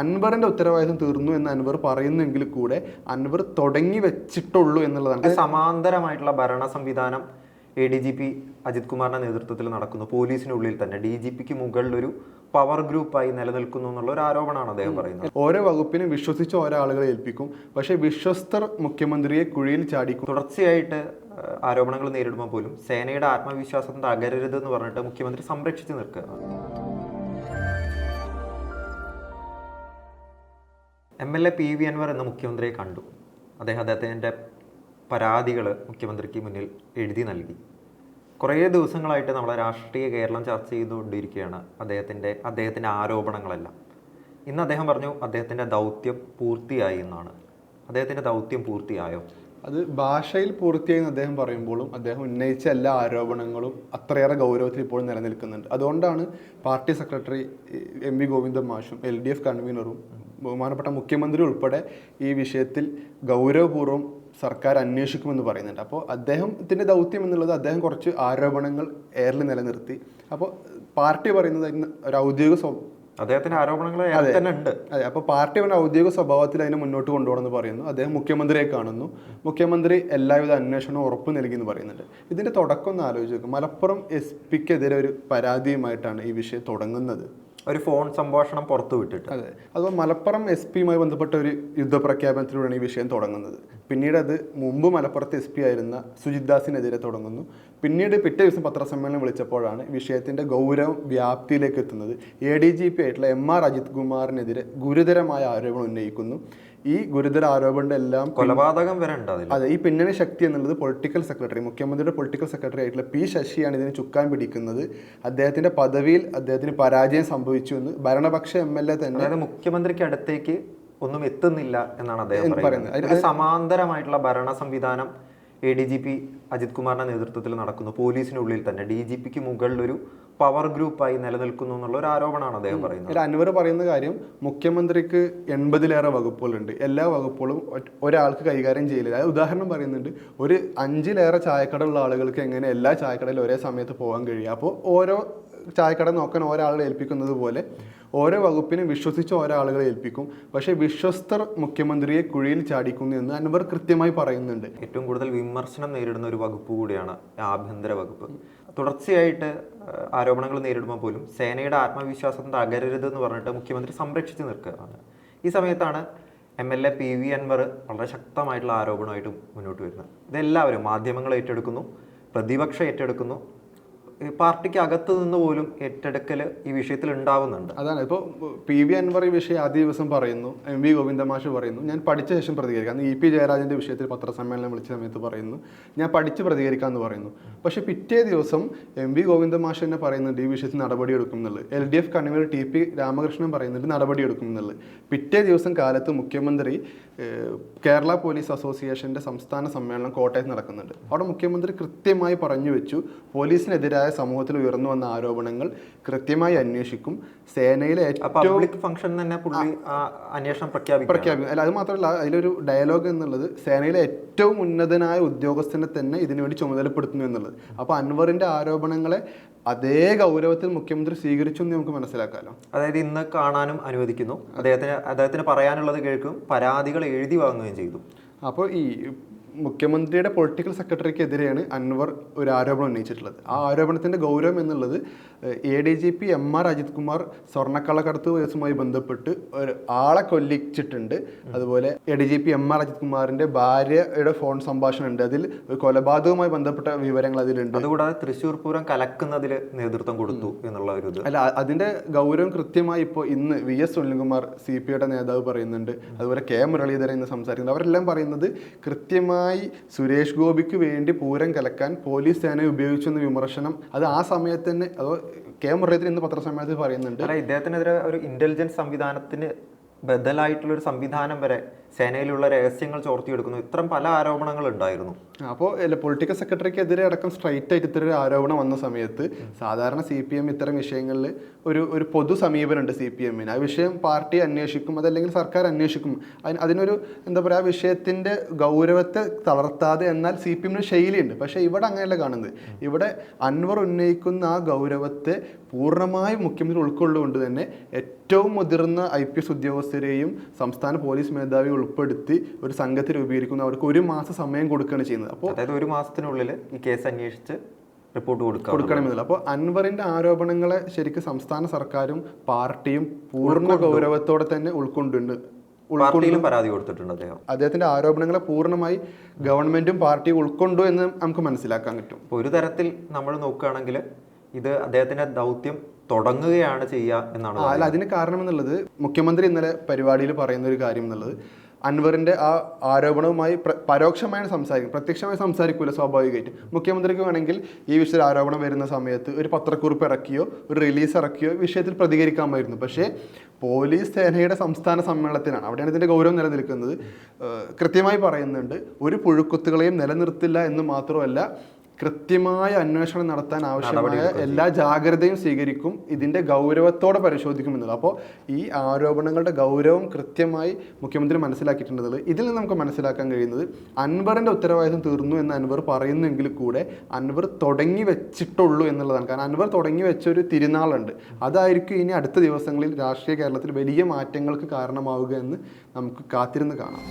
അൻവറിന്റെ ഉത്തരവാദിത്വം തീർന്നു എന്ന് അൻവർ പറയുന്നെങ്കിൽ കൂടെ അൻവർ തുടങ്ങി വെച്ചിട്ടുള്ളൂ എന്നുള്ളതാണ്. സമാന്തരമായിട്ടുള്ള ഭരണ സംവിധാനം A D G P Ajith കുമാറിന്റെ നേതൃത്വത്തിൽ നടക്കുന്നു. പോലീസിനുള്ളിൽ തന്നെ ഡി ജി പിക്ക് മുകളിലൊരു പവർ ഗ്രൂപ്പായി നിലനിൽക്കുന്നു എന്നുള്ള ഒരു ആരോപണമാണ് അദ്ദേഹം പറയുന്നത്. ഓരോ വകുപ്പിനും വിശ്വസിച്ച് ഓരോ ആളുകളെ ഏൽപ്പിക്കും. പക്ഷേ വിശ്വസ്തർ മുഖ്യമന്ത്രിയെ കുഴിയിൽ ചാടിക്കും തുടർച്ചയായിട്ട് ആരോപണങ്ങൾ നേരിടുമ്പോൾ പോലും സേനയുടെ ആത്മവിശ്വാസം തകരരുത് എന്ന് പറഞ്ഞിട്ട് മുഖ്യമന്ത്രി സംരക്ഷിച്ചു നിൽക്കുക M L A P V Anvar എന്ന മുഖ്യമന്ത്രിയെ കണ്ടു. അദ്ദേഹം അദ്ദേഹത്തിന്റെ പരാതികൾ മുഖ്യമന്ത്രിക്ക് മുന്നിൽ എഴുതി നൽകി. കുറേ ദിവസങ്ങളായിട്ട് നമ്മളെ രാഷ്ട്രീയ കേരളം ചർച്ച ചെയ്തുകൊണ്ടിരിക്കുകയാണ് അദ്ദേഹത്തിന്റെ അദ്ദേഹത്തിന്റെ ആരോപണങ്ങളെല്ലാം. ഇന്ന് അദ്ദേഹം പറഞ്ഞു അദ്ദേഹത്തിന്റെ ദൗത്യം പൂർത്തിയായി എന്നാണ്. അദ്ദേഹത്തിന്റെ ദൗത്യം പൂർത്തിയായോ? അത് ഭാഷയിൽ പൂർത്തിയായി എന്ന് അദ്ദേഹം പറയുമ്പോഴും അദ്ദേഹം ഉന്നയിച്ച എല്ലാ ആരോപണങ്ങളും അത്രയേറെ ഗൗരവത്തിൽ ഇപ്പോഴും നിലനിൽക്കുന്നുണ്ട്. അതുകൊണ്ടാണ് party secretary M V Govindan മാഷും എൽ ഡി എഫ് കൺവീനറും ബഹുമാനപ്പെട്ട മുഖ്യമന്ത്രി ഉൾപ്പെടെ ഈ വിഷയത്തിൽ ഗൗരവപൂർവം സർക്കാർ അന്വേഷിക്കുമെന്ന് പറയുന്നുണ്ട്. അപ്പോൾ അദ്ദേഹത്തിന്റെ ദൗത്യം എന്നുള്ളത് അദ്ദേഹം കുറച്ച് ആരോപണങ്ങൾ എയറിൽ നിലനിർത്തി. അപ്പോൾ പാർട്ടി പറയുന്നത് അതിന് ഒരു ഔദ്യോഗിക സ്വ അദ്ദേഹത്തിന്റെ ആരോപണങ്ങൾ തന്നെ ഉണ്ട്. അതെ. അപ്പോൾ പാർട്ടി അവരുടെ ഔദ്യോഗിക സ്വഭാവത്തിൽ അതിനെ മുന്നോട്ട് കൊണ്ടുപോകണമെന്ന് പറയുന്നു. അദ്ദേഹം മുഖ്യമന്ത്രിയെ കാണുന്നു. മുഖ്യമന്ത്രി എല്ലാവിധ അന്വേഷണവും ഉറപ്പ് നൽകി എന്ന് പറയുന്നുണ്ട്. ഇതിന്റെ തുടക്കം ഒന്ന് ആലോചിച്ച് നോക്കും. മലപ്പുറം എസ് പിക്കെതിരെ ഒരു പരാതിയുമായിട്ടാണ് ഈ വിഷയം തുടങ്ങുന്നത്. ഒരു ഫോൺ സംഭാഷണം പുറത്തു വിട്ടിട്ട്. അതെ. അതുപോലെ മലപ്പുറം എസ് പിയുമായി ബന്ധപ്പെട്ട ഒരു യുദ്ധപ്രഖ്യാപനത്തിലൂടെയാണ് ഈ വിഷയം തുടങ്ങുന്നത്. പിന്നീട് അത് മുമ്പ് മലപ്പുറത്ത് എസ് പി ആയിരുന്ന സുജിത് ദാസിനെതിരെ തുടങ്ങുന്നു. പിന്നീട് പിറ്റേ ദിവസം പത്രസമ്മേളനം വിളിച്ചപ്പോഴാണ് വിഷയത്തിന്റെ ഗൗരവം വ്യാപ്തിയിലേക്ക് എത്തുന്നത്. എ ഡി ജി പി ആയിട്ടുള്ള എം ആർ അജിത് കുമാറിനെതിരെ ഗുരുതരമായ ആരോപണം ഉന്നയിക്കുന്നു. ഈ ഗുരുതര ആരോപണങ്ങളുടെ എല്ലാം കൊലപാതകം വരെ അതെ ഈ പിന്നണി ശക്തി എന്നുള്ളത് പൊളിറ്റിക്കൽ സെക്രട്ടറി മുഖ്യമന്ത്രിയുടെ പൊളിറ്റിക്കൽ സെക്രട്ടറി ആയിട്ടുള്ള പി ശശിയാണ് ഇതിന് ചുക്കാൻ പിടിക്കുന്നത്. അദ്ദേഹത്തിന്റെ പദവിയിൽ അദ്ദേഹത്തിന് പരാജയം സംഭവിച്ചു എന്ന് ഭരണപക്ഷ എം എൽ എ തന്നെ അതായത് മുഖ്യമന്ത്രിക്ക് അടുത്തേക്ക് ഒന്നും എത്തുന്നില്ല എന്നാണ് അദ്ദേഹം പറയുന്നത്. സമാന്തരമായിട്ടുള്ള ഭരണ സംവിധാനം A D G P Ajith കുമാറിന്റെ നേതൃത്വത്തിൽ നടക്കുന്നു. പോലീസിനുള്ളിൽ തന്നെ ഡി ജി പിക്ക് മുകളിലൊരു പവർ ഗ്രൂപ്പായി നിലനിൽക്കുന്നു എന്നുള്ള ഒരു ആരോപണമാണ് അദ്ദേഹം പറയുന്നത്. ഒരു അൻവർ പറയുന്ന കാര്യം മുഖ്യമന്ത്രിക്ക് എൺപതിലേറെ വകുപ്പുകളുണ്ട്. എല്ലാ വകുപ്പുകളും ഒരാൾക്ക് കൈകാര്യം ചെയ്യില്ല അതായത് ഉദാഹരണം പറയുന്നുണ്ട്. ഒരു അഞ്ചിലേറെ ചായക്കട ഉള്ള ആളുകൾക്ക് എങ്ങനെ എല്ലാ ചായക്കടയിലും ഒരേ സമയത്ത് പോകാൻ കഴിയും? അപ്പോൾ ഓരോ ചായക്കട നോക്കാൻ ഒരാളെ ആളുകളെ ഏൽപ്പിക്കുന്നത് പോലെ ഓരോ വകുപ്പിനും വിശ്വസിച്ച് ഓരോ ആളുകളെ ഏൽപ്പിക്കും. പക്ഷേ വിശ്വസ്തർ മുഖ്യമന്ത്രിയെ കുഴിയിൽ ചാടിക്കുന്നു എന്ന് അൻവർ കൃത്യമായി പറയുന്നുണ്ട്. ഏറ്റവും കൂടുതൽ വിമർശനം നേരിടുന്ന ഒരു വകുപ്പ് കൂടിയാണ് ആഭ്യന്തര വകുപ്പ്. തുടർച്ചയായിട്ട് ആരോപണങ്ങൾ നേരിടുമ്പോൾ പോലും സേനയുടെ ആത്മവിശ്വാസം തകരരുത് എന്ന് പറഞ്ഞിട്ട് മുഖ്യമന്ത്രി സംരക്ഷിച്ചു നിൽക്കുകയാണ്. ഈ സമയത്താണ് M L A P V Anvar വളരെ ശക്തമായിട്ടുള്ള ആരോപണമായിട്ട് മുന്നോട്ട് വരുന്നത്. ഇതെല്ലാവരും മാധ്യമങ്ങൾ ഏറ്റെടുക്കുന്നു പ്രതിപക്ഷം ഏറ്റെടുക്കുന്നു പാർട്ടിക്ക് അകത്തു നിന്ന് പോലും ഏറ്റെടുക്കൽ ഈ വിഷയത്തിൽ ഉണ്ടാവുന്നുണ്ട്. അതാണ്. ഇപ്പോൾ പി വി അൻവർ ഈ വിഷയം ആദ്യ ദിവസം പറയുന്നു എം വി ഗോവിന്ദമാഷ് പറയുന്നു. ഞാൻ പഠിച്ച ശേഷം പ്രതികരിക്കാം. ഇ പി ജയരാജന്റെ വിഷയത്തിൽ പത്രസമ്മേളനം വിളിച്ച സമയത്ത് പറയുന്നു. ഞാൻ പഠിച്ച് പ്രതികരിക്കാമെന്ന് പറയുന്നു. പക്ഷേ പിറ്റേ ദിവസം എം വി ഗോവിന്ദമാഷ് തന്നെ പറയുന്നുണ്ട് ഈ വിഷയത്തിൽ നടപടി എടുക്കും എന്നുള്ളത്. L D F convenor T P Ramakrishnan പറയുന്നുണ്ട് നടപടി എടുക്കും എന്നുള്ളത്. പിറ്റേ ദിവസം കാലത്ത് മുഖ്യമന്ത്രി കേരള പോലീസ് അസോസിയേഷന്റെ സംസ്ഥാന സമ്മേളനം കോട്ടയത്ത് നടക്കുന്നുണ്ട്. അവിടെ മുഖ്യമന്ത്രി കൃത്യമായി പറഞ്ഞു വെച്ചു പോലീസിനെതിരായ സമൂഹത്തിൽ ഉയർന്നു വന്ന ആരോപണങ്ങൾ കൃത്യമായി അന്വേഷിക്കും. സേനയിലെ ഏറ്റവും ഫംഗ്ഷൻ തന്നെ പുള്ളി അന്വേഷണം പ്രഖ്യാപിക്കും പ്രഖ്യാപിക്കും. അല്ല അത് മാത്രമല്ല അതിലൊരു ഡയലോഗ് എന്നുള്ളത് സേനയിലെ ഏറ്റവും ഉന്നതനായ ഉദ്യോഗസ്ഥനെ തന്നെ ഇതിനുവേണ്ടി ചുമതലപ്പെടുത്തുന്നു എന്നുള്ളത്. അപ്പോൾ അൻവറിന്റെ ആരോപണങ്ങളെ അതേ ഗൗരവത്തിൽ മുഖ്യമന്ത്രി സ്വീകരിച്ചു എന്ന് നമുക്ക് മനസ്സിലാക്കാമല്ലോ അതായത് ഇന്ന് കാണാനും അനുവദിക്കുന്നു. അദ്ദേഹത്തിന് അദ്ദേഹത്തിന് പറയാനുള്ളത് കേൾക്കും പരാതികൾ എഴുതി വാങ്ങുകയും ചെയ്തു. അപ്പോൾ ഈ മുഖ്യമന്ത്രിയുടെ പൊളിറ്റിക്കൽ സെക്രട്ടറിക്കെതിരെയാണ് അൻവർ ഒരു ആരോപണം ഉന്നയിച്ചിട്ടുള്ളത്. ആ ആരോപണത്തിന്റെ ഗൗരവം എന്നുള്ളത് A D G P M R Ajith Kumar സ്വർണക്കള്ളക്കടത്ത് കേസുമായി ബന്ധപ്പെട്ട് ഒരു ആളെ കൊല്ലിച്ചിട്ടുണ്ട്. അതുപോലെ A D G P M R Ajith കുമാറിന്റെ ഭാര്യയുടെ ഫോൺ സംഭാഷണം ഉണ്ട് അതിൽ ഒരു കൊലപാതകവുമായി ബന്ധപ്പെട്ട വിവരങ്ങൾ അതിലുണ്ട്. അതുകൂടാതെ തൃശ്ശൂർ പൂരം കലക്കുന്നതിൽ നേതൃത്വം കൊടുത്തു എന്നുള്ള ഒരു ഇത്. അല്ല അതിന്റെ അതിന്റെ ഗൗരവം കൃത്യമായി ഇപ്പോൾ ഇന്ന് V S Sunilkumar C P ഐയുടെ നേതാവ് പറയുന്നുണ്ട്. അതുപോലെ കെ മുരളീധരൻ ഇന്ന് സംസാരിക്കുന്നത് അവരെല്ലാം പറയുന്നത് കൃത്യമായി സുരേഷ് ഗോപിക്ക് വേണ്ടി പൂരം കലക്കാൻ പോലീസ് സേനയെ ഉപയോഗിച്ചു എന്ന വിമർശനം അത് ആ സമയത്ത് തന്നെ അതോ കെ മുരളീധരൻ ഇന്ന് പത്രസമ്മേളനത്തിൽ പറയുന്നുണ്ട്. ഇദ്ദേഹത്തിനെതിരെ ഒരു ഇന്റലിജൻസ് സംവിധാനത്തിന് ബദലായിട്ടുള്ള ഒരു സംവിധാനം വരെ സേനയിലുള്ള രഹസ്യങ്ങൾ ചോർത്തിയെടുക്കുന്നു. ഇത്തരം പല ആരോപണങ്ങൾ ഉണ്ടായിരുന്നു. അപ്പോൾ പൊളിറ്റിക്കൽ സെക്രട്ടറിക്കെതിരെ അടക്കം സ്ട്രൈറ്റ് ആയിട്ട് ഇത്തരം ഒരു ആരോപണം വന്ന സമയത്ത് സാധാരണ സി പി എം ഇത്തരം വിഷയങ്ങളിൽ ഒരു ഒരു പൊതു സമീപനമുണ്ട് സി പി എമ്മിന് ആ വിഷയം പാർട്ടി അന്വേഷിക്കും അതല്ലെങ്കിൽ സർക്കാർ അന്വേഷിക്കും. അതിന് അതിനൊരു എന്താ പറയുക ആ വിഷയത്തിന്റെ ഗൗരവത്തെ തളർത്താതെ എന്നാൽ സി പി എമ്മിന് ശൈലിയുണ്ട്. പക്ഷേ ഇവിടെ അങ്ങനെയല്ല കാണുന്നത്. ഇവിടെ അൻവർ ഉന്നയിക്കുന്ന ആ ഗൗരവത്തെ പൂർണമായും മുഖ്യമന്ത്രി ഉൾക്കൊള്ളുകൊണ്ട് തന്നെ ഏറ്റവും മുതിർന്ന ഐ പി എസ് ഉദ്യോഗസ്ഥരെയും സംസ്ഥാന പോലീസ് മേധാവി ഉൾപ്പെടുത്തി ഒരു സംഘത്തെ രൂപീകരിക്കുന്ന. അവർക്ക് ഒരു മാസം സമയം കൊടുക്കുകയാണ് ചെയ്യുന്നത്. അപ്പോൾ അതായത് ഒരു മാസത്തിനുള്ളിൽ ഈ കേസ് അന്വേഷിച്ച് റിപ്പോർട്ട് കൊടുക്കുക കൊടുക്കണമെന്നില്ല. അപ്പോൾ അൻവറിന്റെ ആരോപണങ്ങളെ ശരിക്കും സംസ്ഥാന സർക്കാരും പാർട്ടിയും പൂർണ ഗൗരവത്തോടെ തന്നെ ഉൾക്കൊണ്ടുണ്ട്. ഉൾ- പാർട്ടിയിലും പരാതി കൊടുത്തിട്ടുണ്ട് അദ്ദേഹം. അദ്ദേഹത്തിന്റെ ആരോപണങ്ങളെ പൂർണമായി ഗവൺമെന്റും പാർട്ടിയും ഉൾക്കൊണ്ടു എന്ന് നമുക്ക് മനസ്സിലാക്കാൻ പറ്റും. ഒരു തരത്തിൽ നമ്മൾ നോക്കുകയാണെങ്കിൽ ഇത് അദ്ദേഹത്തിന്റെ ദൗത്യം തുടങ്ങുകയാണ് ചെയ്യുക എന്നാണ് അല്ല അതിന് കാരണം എന്നുള്ളത് മുഖ്യമന്ത്രി ഇന്നലെ പരിപാടിയിൽ പറയുന്ന ഒരു കാര്യം എന്നുള്ളത്. അൻവറിന്റെ ആ ആരോപണവുമായി പ്ര- പരോക്ഷമായാണ് സംസാരിക്കും പ്രത്യക്ഷമായി സംസാരിക്കില്ല സ്വാഭാവികമായിട്ട്. മുഖ്യമന്ത്രിക്ക് വേണമെങ്കിൽ ഈ വിഷയത്തിൽ ആരോപണം വരുന്ന സമയത്ത് ഒരു പത്രക്കുറിപ്പ് ഇറക്കിയോ ഒരു റിലീസ് ഇറക്കിയോ വിഷയത്തിൽ പ്രതികരിക്കാമായിരുന്നു. പക്ഷേ പോലീസ് സേനയുടെ സംസ്ഥാന സമ്മേളനത്തിലാണ്. അവിടെയാണ് ഇതിന്റെ ഗൗരവം നിലനിൽക്കുന്നത്. കൃത്യമായി പറയുന്നുണ്ട് ഒരു പുഴുക്കുത്തുകളെയും നിലനിർത്തില്ല എന്ന് മാത്രമല്ല കൃത്യമായ അന്വേഷണം നടത്താൻ ആവശ്യമായ എല്ലാ ജാഗ്രതയും സ്വീകരിക്കും. ഇതിന്റെ ഗൗരവത്തോടെ പരിശോധിക്കുമെന്നുള്ളത്. അപ്പോൾ ഈ ആരോപണങ്ങളുടെ ഗൗരവം കൃത്യമായി മുഖ്യമന്ത്രി മനസ്സിലാക്കിയിട്ടുള്ളത് ഇതിൽ നിന്ന് നമുക്ക് മനസ്സിലാക്കാൻ കഴിയുന്നത് അൻവറിന്റെ ഉത്തരവാദിത്വം തീർന്നു എന്ന് അൻവർ പറയുന്നെങ്കിൽ കൂടെ അൻവർ തുടങ്ങി വെച്ചിട്ടുള്ളൂ എന്നുള്ളതാണ്. കാരണം അൻവർ തുടങ്ങി വെച്ച ഒരു തിരുനാളുണ്ട്. അതായിരിക്കും ഇനി അടുത്ത ദിവസങ്ങളിൽ രാഷ്ട്രീയ കേരളത്തിൽ വലിയ മാറ്റങ്ങൾക്ക് കാരണമാവുക എന്ന് നമുക്ക് കാത്തിരുന്ന് കാണാം.